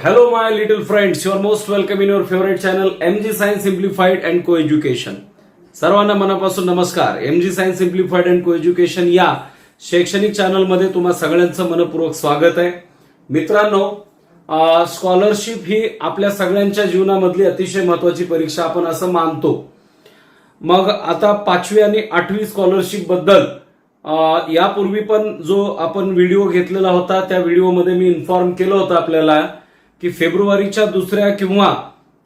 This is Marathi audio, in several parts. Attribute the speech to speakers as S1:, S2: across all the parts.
S1: Hello my little friends your most welcome in your favourite channel M G science simplified and coeducation सर्वांना मनापासून नमस्कार. M G science simplified and coeducation या शैक्षणिक चॅनलमध्ये तुम्हा सगळ्यांचं मनपूर्वक स्वागत आहे. मित्रांनो स्कॉलरशिप ही आपल्या सगळ्यांच्या जीवनामधली अतिशय महत्वाची परीक्षा आपण असं मानतो. मग आता पाचवी आणि आठवी स्कॉलरशिपबद्दल यापूर्वी पण जो आपण व्हिडिओ घेतलेला होता त्या व्हिडिओमध्ये मी इन्फॉर्म केलं होतं आपल्याला. की फेब्रुवारीच्या दुसऱ्या किंवा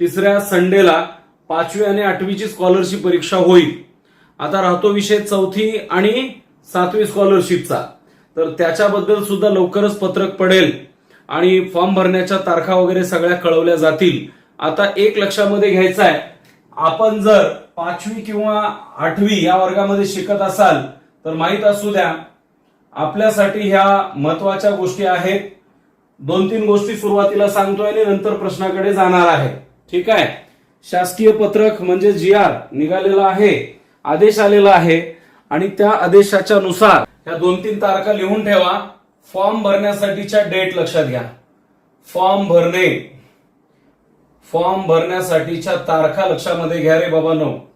S1: तिसऱ्या संडेला पाचवी आणि आठवीची स्कॉलरशिप परीक्षा होईल. आता राहतो विषय चौथी आणि सातवी स्कॉलरशिपचा तर त्याच्याबद्दल सुद्धा लवकरच पत्रक पडेल आणि फॉर्म भरण्याच्या तारखा वगैरे सगळ्या कळवल्या जातील. आता एक लक्षामध्ये घ्यायचं आहे आपण जर पाचवी किंवा आठवी या वर्गामध्ये शिकत असाल तर माहीत असू द्या आपल्यासाठी ह्या महत्त्वाच्या गोष्टी आहेत. दोन तीन गोष्टी सुरुवातीला सांगतोय आणि नंतर प्रश्नाकडे जाणार आहे. ठीक आहे? शासकीय पत्रक म्हणजे जी आर निघालेला आहे आदेश आलेला आहे आणि त्या आदेशाच्या नुसार ह्या दोन तीन तारखा लिहून ठेवा. फॉर्म भरण्यासाठीच्या डेट लक्षात घ्या. फॉर्म भरणे. फॉर्म भरण्यासाठीच्या तारखा लक्षामध्ये घ्या रे बाबांनो.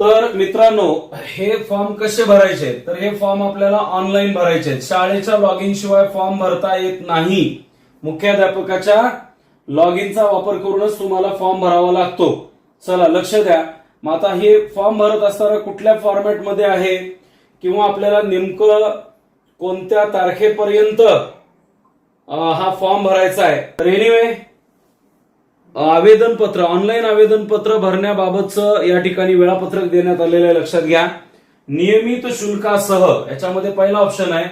S1: तर मित्रांनो हे फॉर्म कसे भरायचे? तर हे फॉर्म आपल्याला ऑनलाईन भरायचे आहेत. शाळेच्या लॉग इन शिवाय फॉर्म भरता येत नाही. मुख्याध्यापकाच्या लॉग इनचा वापर करूनच तुम्हाला फॉर्म भरावा लागतो. चला लक्ष द्या. मग आता हे फॉर्म भरत असताना कुठल्या फॉर्मॅटमध्ये आहे? किंवा आपल्याला नेमकं कोणत्या तारखेपर्यंत हा फॉर्म भरायचा आहे? तर एनिवे आवेदनपत्र ऑनलाईन आवेदनपत्र भरण्याबाबतचं या ठिकाणी वेळापत्रक देण्यात आलेलं आहे लक्षात घ्या. नियमित शुल्कासह याच्यामध्ये पहिला ऑप्शन आहे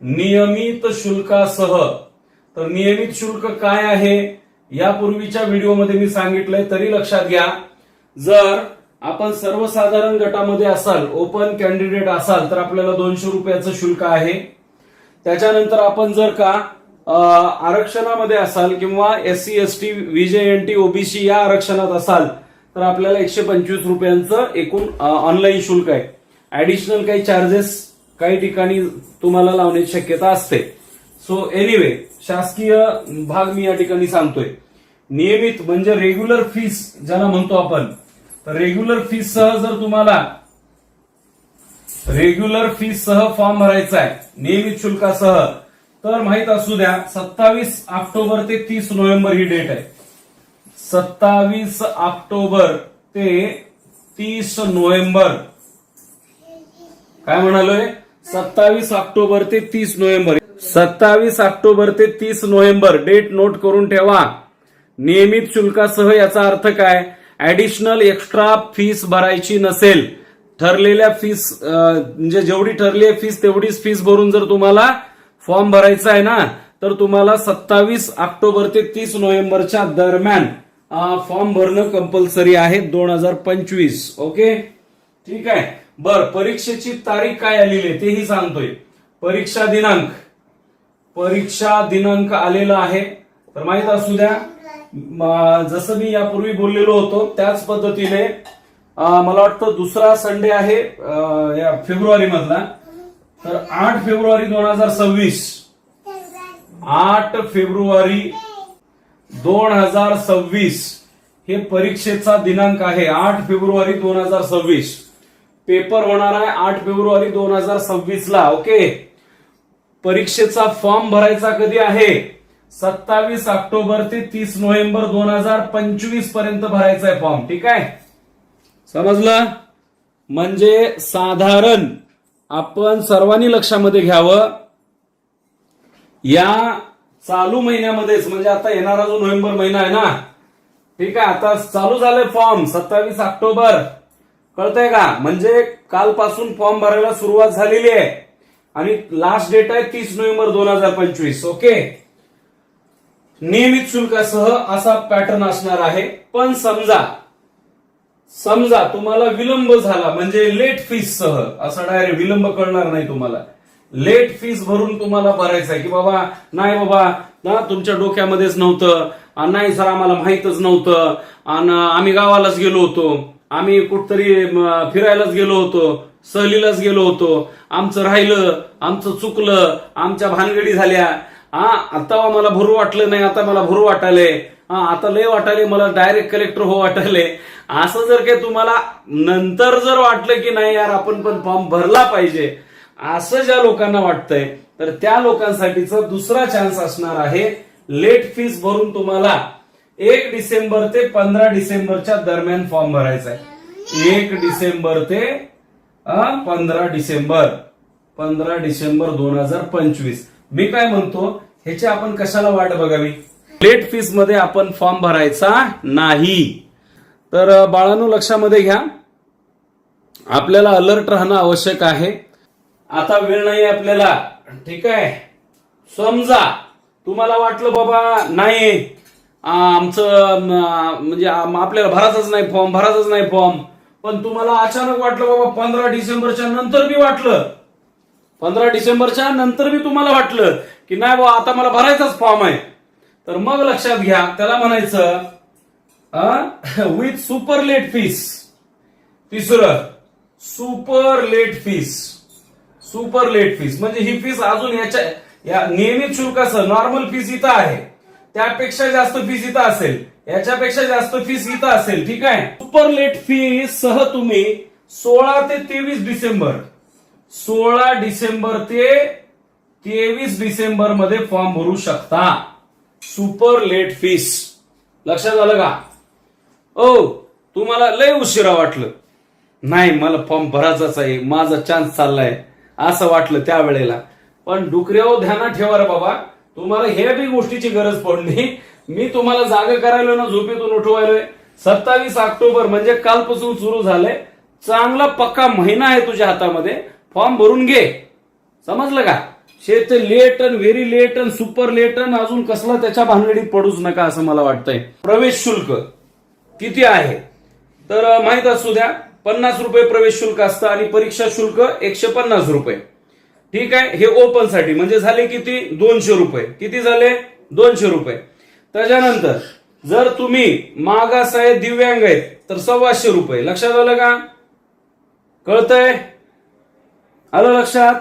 S1: नियमित शुल्कासह. तर नियमित शुल्क काय आहे? यापूर्वीच्या व्हिडिओमध्ये मी सांगितलंय तरी लक्षात घ्या. जर आपण सर्वसाधारण गटामध्ये असाल ओपन कॅन्डिडेट असाल तर आपल्याला दोनशे रुपयाचं शुल्क आहे. त्याच्यानंतर आपण जर का आरक्षणामध्ये असाल किंवा S C S T N T OBC या आरक्षणात असाल तर आपल्याला एकशे पंचवीस रुपयांचं एकूण ऑनलाईन शुल्क आहे. ऍडिशनल काही चार्जेस काही ठिकाणी तुम्हाला लावण्याची शक्यता असते. सो एनिवे शासकीय भाग मी या ठिकाणी सांगतोय. नियमित म्हणजे रेग्युलर फीस ज्याला म्हणतो आपण तर रेग्युलर फीस सह जर तुम्हाला रेग्युलर फीस सह फॉर्म भरायचा आहे नियमित शुल्कासह तर माहीत असू द्या सत्तावीस ऑक्टोबर ते तीस नोव्हेंबर ही डेट आहे. सत्तावीस ऑक्टोबर ते तीस नोव्हेंबर. काय म्हणालोय? सत्तावीस ऑक्टोबर ते तीस नोव्हेंबर. सत्तावीस ऑक्टोबर ते तीस नोव्हेंबर. डेट नोट करून ठेवा. नियमित शुल्कासह याचा अर्थ काय? ऍडिशनल एक्स्ट्रा फीस भरायची नसेल. ठरलेल्या फीस म्हणजे जेवढी ठरली आहे फीस तेवढीच फीस भरून जर तुम्हाला फॉर्म भरायचा आहे ना तर तुम्हाला सत्तावीस ऑक्टोबर ते तीस नोव्हेंबरच्या दरम्यान फॉर्म भरणं कंपल्सरी आहे दोन हजार पंचवीस ओके? ठीक आहे. बर परीक्षेची तारीख काय आलेली आहे तेही सांगतोय. परीक्षा दिनांक. परीक्षा दिनांक आलेला आहे. तर माहीत असू द्या जसं मी यापूर्वी बोललेलो होतो त्याच पद्धतीने मला वाटतं दुसरा संडे आहे या फेब्रुवारी मधला तर आठ फेब्रुवारी दोन हजार सव्वीस. आठ फेब्रुवारी दोन हजार सव्वीस. हे परीक्षेचा दिनांक आहे. आठ फेब्रुवारी दोन हजार सव्वीस. पेपर होणार आहे आठ फेब्रुवारी दोन हजार सव्वीस ला ओके? परीक्षेचा फॉर्म भरायचा कधी आहे? सत्तावीस ऑक्टोबर ते तीस नोव्हेंबर दोन हजार पंचवीसपर्यंत भरायचा आहे फॉर्म ठीक आहे? समजलं? म्हणजे साधारण आपण सर्वांनी लक्षामध्ये घ्यावं. या चालू महिन्यामध्येच म्हणजे आता येणारा जो नोव्हेंबर महिना आहे ना ठीक आहे आता चालू झाले फॉर्म सत्तावीस ऑक्टोबर. कळतंय का? म्हणजे कालपासून फॉर्म भरायला सुरुवात झालेली आहे. आणि लास्ट डेट आहे तीस नोव्हेंबर दोन हजार पंचवीस ओके? नियमित शुल्कासह असा पॅटर्न असणार आहे. पण समजा समजा तुम्हाला विलंब झाला म्हणजे लेट फीस सह असं डायरेक्ट विलंब कळणार नाही तुम्हाला. लेट फीस भरून तुम्हाला भरायचं आहे की बाबा नाही बाबा ना तुमच्या डोक्यामध्येच नव्हतं नाही सर आम्हाला माहीतच नव्हतं आणि आम्ही गावालाच गेलो होतो आम्ही कुठतरी फिरायलाच गेलो होतो सहलीलाच गेलो होतो आमचं राहिलं आमचं चुकलं आमच्या भानगडी झाल्या हा आता मला भरू वाटलं नाही आता मला भरू वाटायले. हा आता लय वाटायले मला डायरेक्ट कलेक्टर हो वाटायले. असं जर काही तुम्हाला नंतर जर वाटलं की नाही यार आपण पण फॉर्म भरला पाहिजे. असं ज्या लोकांना वाटतंय तर त्या लोकांसाठीचा दुसरा चान्स असणार आहे. लेट फीस भरून तुम्हाला एक डिसेंबर ते पंधरा डिसेंबरच्या दरम्यान फॉर्म भरायचा आहे एक डिसेंबर ते पंधरा डिसेंबर. पंधरा डिसेंबर दोन हजार पंचवीस. मी काय म्हणतो ह्याची आपण कशाला वाट बघावी? लेट फीसमध्ये आपण फॉर्म भरायचा नाही. तर बाळांनो लक्षामध्ये घ्या. आपल्याला अलर्ट राहणं आवश्यक आहे. आता वेळ नाही आपल्याला. ठीक आहे? समजा तुम्हाला वाटलं बाबा नाही. आमचं म्हणजे आपल्याला भरायचाच नाही फॉर्म भरायचाच नाही फॉर्म पण तुम्हाला अचानक वाटलं बाबा पंधरा डिसेंबरच्या नंतर बी वाटलं. पंधरा डिसेंबरच्या नंतर मी तुम्हाला वाटलं की नाही बाबा आता मला भरायचाच फॉर्म आहे. तर मग लक्षात घ्या त्याला म्हणायचं विथ सुपर लेट फीस तिसरं super late fees super late fees म्हणजे ही फीस अजून याच्या या नियमित शुल्कासह नॉर्मल फीस इथं आहे. त्यापेक्षा जास्त फीस इथं असेल. याच्यापेक्षा जास्त फीस इथं असेल. ठीक आहे? सुपर लेट फी सह तुम्ही सोळा ते तेवीस डिसेंबर सोळा डिसेंबर ते तेवीस डिसेंबरमध्ये फॉर्म भरू शकता. Super late fees. लक्षात आलं का? ओ तुम्हाला लय उशिरा वाटलं. नाही मला फॉर्म भरायचाच आहे. माझा चान्स चाललाय. असं वाटलं त्यावेळेला. पण डुकऱ्यावर ध्यानात ठेवा रे बाबा. तुम्हाला हे बी गोष्टीची गरज पडली. मी तुम्हाला जागा करायला ना झोपेतून उठवायलोय. सत्तावीस ऑक्टोबर म्हणजे कालपासून सुरू झालंय. चांगला पक्का महिना आहे तुझ्या हातामध्ये. फॉर्म भरून घे. समजलं का? शेत लेट अन व्हेरी लेट अन सुपर लेट अन अजून कसला त्याच्या भानगडीत पडूच नका असं मला वाटतंय. प्रवेश शुल्क किती आहे? तर माहीत माहीत असू द्या पन्नास रुपये प्रवेश शुल्क असतं आणि परीक्षा शुल्क एकशे पन्नास रुपये. ठीक आहे? हे ओपनसाठी. म्हणजे झाले किती? दोनशे रुपये. किती झाले? दोनशे रुपये. त्याच्यानंतर जर तुम्ही मागास आहे दिव्यांग आहेत तर सव्वाशे रुपये. लक्षात आलं का? कळतंय? आलं लक्षात?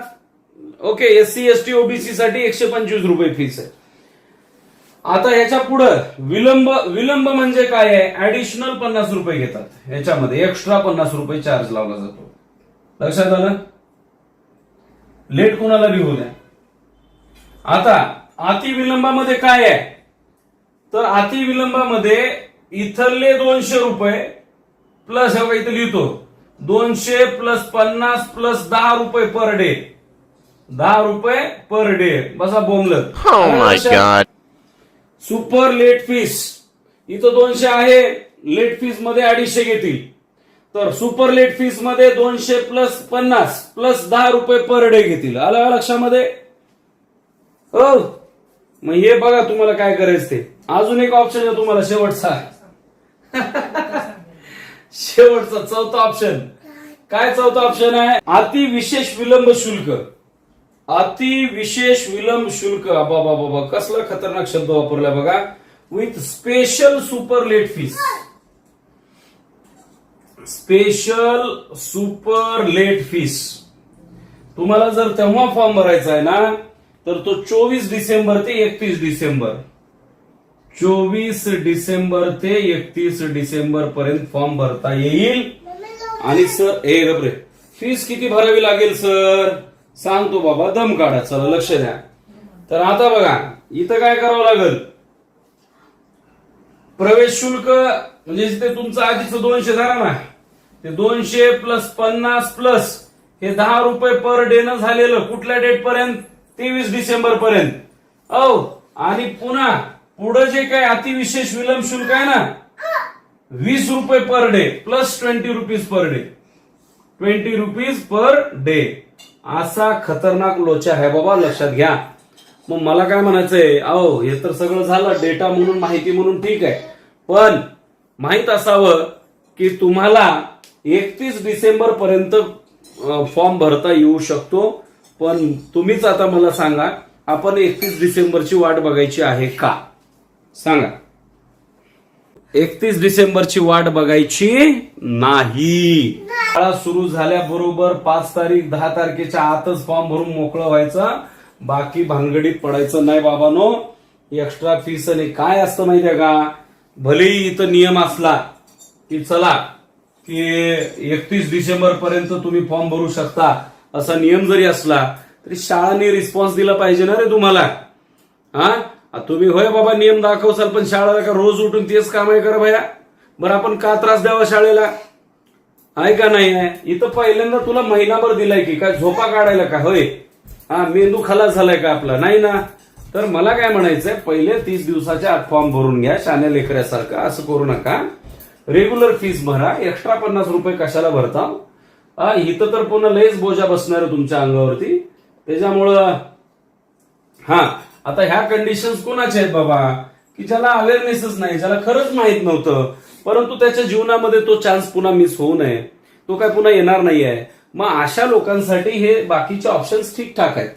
S1: Okay S C S T OBC साठी एकशे पंचवीस रुपये फीस आहे. आता ह्याच्या पुढं विलंब विलंब म्हणजे काय आहे? ऍडिशनल पन्नास रुपये घेतात. ह्याच्यामध्ये एक्स्ट्रा पन्नास रुपये चार्ज लावला जातो. लक्षात आलं? लेट कोणाला बी होऊ द्या? आता अति विलंबामध्ये काय आहे? तर अति विलंबामध्ये इथले दोनशे रुपये प्लस हे इथं लिहितो. दोनशे प्लस पन्नास प्लस दहा रुपये पर डे. दहा रुपये पर डे. बसा बोंबलत. सुपर लेट फीस इथं दोनशे आहे लेट फीसमध्ये अडीचशे घेतील. तर सुपर लेट फीसमध्ये दोनशे प्लस पन्नास प्लस दहा रुपये पर डे घेतील. आलं लक्षामध्ये? हो. मग हे बघा तुम्हाला काय करायचं ते. अजून एक ऑप्शन आहे तुम्हाला शेवटचा. शेवटचा चौथा ऑप्शन काय चौथा ऑप्शन आहे? अति विशेष विलंब शुल्क. अति विशेष विलंब शुल्क. बाबा बाबा कसला खतरनाक शब्द वापरला बघा. With special super late fees special super late fees तुम्हाला जर तेव्हा फॉर्म भरायचा आहे ना तर तो चोवीस डिसेंबर ते एकतीस डिसेंबर. चोवीस डिसेंबर ते एकतीस डिसेंबर पर्यंत फॉर्म भरता येईल. आणि सर ए गबरे फीस किती भरावी लागेल सर? सांगतो बाबा दम काढा चला लक्ष द्या. तर आता बघा इथं काय करावं लागेल? प्रवेश शुल्क म्हणजे ते तुमचं आधीच दोनशे झालं ना ते दोनशे प्लस पन्नास प्लस हे दहा रुपये पर डे न झालेलं कुठल्या डेट पर्यंत? तेवीस डिसेंबर पर्यंत. औ आणि पुन्हा पुढं जे काय अतिविशेष विलंब शुल्क आहे ना वीस रुपये per day plus twenty rupees per day twenty rupees per day असा खतरनाक लोचा आहे बाबा लक्षात घ्या. मग मला काय म्हणायचंय? अहो हे तर सगळं झालं डेटा म्हणून माहिती म्हणून ठीक आहे. पण माहीत असावं की तुम्हाला एकतीस डिसेंबर पर्यंत फॉर्म भरता येऊ शकतो. पण तुम्हीच आता मला सांगा आपण एकतीस डिसेंबरची वाट बघायची आहे का? सांगा. एकतीस डिसेंबरची वाट बघायची नाही. शाळा सुरू झाल्याबरोबर पाच तारीख दहा तारखेच्या आतच फॉर्म भरून मोकळं व्हायचं. बाकी भानगडीत पडायचं नाही बाबानो. एक्स्ट्रा फीस आणि काय असतं माहितीये का? भलेही इथं नियम असला की चला की एकतीस डिसेंबर पर्यंत तुम्ही फॉर्म भरू शकता असा नियम जरी असला तरी शाळांनी रिस्पॉन्स दिला पाहिजे ना रे तुम्हाला. हा? तुम्ही होय बाबा नियम दाखवसाल पण शाळेला का रोज उठून तेच काम आहे करा भया. बरं आपण का त्रास द्यावा शाळेला? आहे का नाही? आहे इथं पहिल्यांदा तुला महिनाभर दिलाय की काय झोपा काढायला का? होय. हा मेंदू खलास झालाय का आपला? नाही ना? तर मला काय म्हणायचंय पहिले तीस दिवसाच्या आत फॉर्म भरून घ्या शाण्या लेकऱ्यासारखं. असं करू नका. रेग्युलर फीस भरा. एक्स्ट्रा पन्नास रुपये कशाला भरता हा, इथं तर पुन्हा लयच बोजा बसणार आहे तुमच्या अंगावरती. त्याच्यामुळं हा आता ह्या कंडिशन्स कोणाच्या आहेत बाबा? की ज्याला अवेअरनेसच नाही ज्याला खरंच माहीत नव्हतं. परंतु त्याच्या जीवनामध्ये तो चान्स पुन्हा मिस होऊ नये. तो काय पुन्हा येणार नाही आहे मग अशा लोकांसाठी हे बाकीचे ऑप्शन्स ठीकठाक आहेत.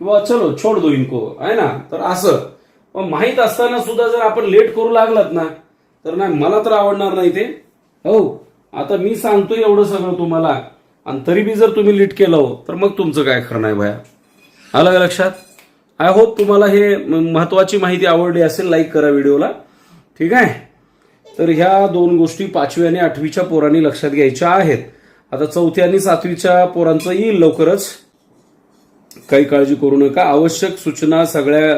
S1: किंवा चलो छोड दो इनको आहे ना? तर असं. मग माहीत असताना सुद्धा जर आपण लेट करू लागलात ना तर नाही मला तर आवडणार नाही ते. हो आता मी सांगतोय एवढं सगळं तुम्हाला. आणि तरी बी जर तुम्ही लीट केलं हो तर मग तुमचं काय खरं नाही भया. आलं का लक्षात? आय होप तुम्हाला हे महत्वाची माहिती आवडली असेल लाईक करा व्हिडिओला. ठीक आहे? तर ह्या दोन गोष्टी पाचवी आणि आठवीच्या पोरांनी लक्षात घ्यायच्या आहेत. आता चौथ्या आणि सातवीच्या पोरांचं येईल लवकरच काही काळजी करू नका. आवश्यक सूचना सगळ्या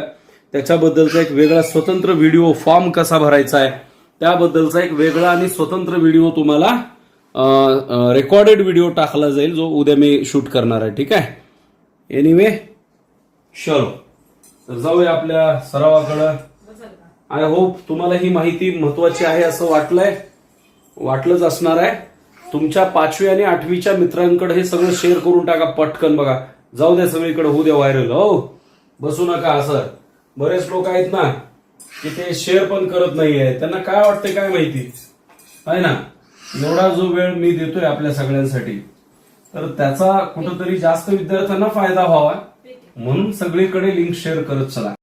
S1: त्याच्याबद्दलचा एक वेगळा स्वतंत्र व्हिडिओ फॉर्म कसा भरायचा आहे त्याबद्दलचा एक वेगळा आणि स्वतंत्र व्हिडिओ तुम्हाला रेकॉर्डेड व्हिडिओ टाकला जाईल जो उद्या मी शूट करणार आहे. ठीक आहे? एनिवे चलो तर जाऊया आपल्या सरावाकडं. आय होप तुम्हाला ही माहिती महत्वाची आहे असं वाटलंय. वाटलंच असणार आहे. तुमच्या पाचवी आणि आठवीच्या मित्रांकडे हे सगळं शेअर करून टाका पटकन बघा. जाऊ द्या सगळीकडे होऊ द्या व्हायरल हो बसू नका असं बरेच लोक आहेत ना की ते शेअर पण करत नाहीये. त्यांना काय वाटतंय काय माहिती? आहे ना? एवढा जो वेळ मी देतोय आपल्या सगळ्यांसाठी. तर त्याचा कुठंतरी जास्त विद्यार्थ्यांना फायदा व्हावा. म्हणून सगळीकडे लिंक शेअर करत चला.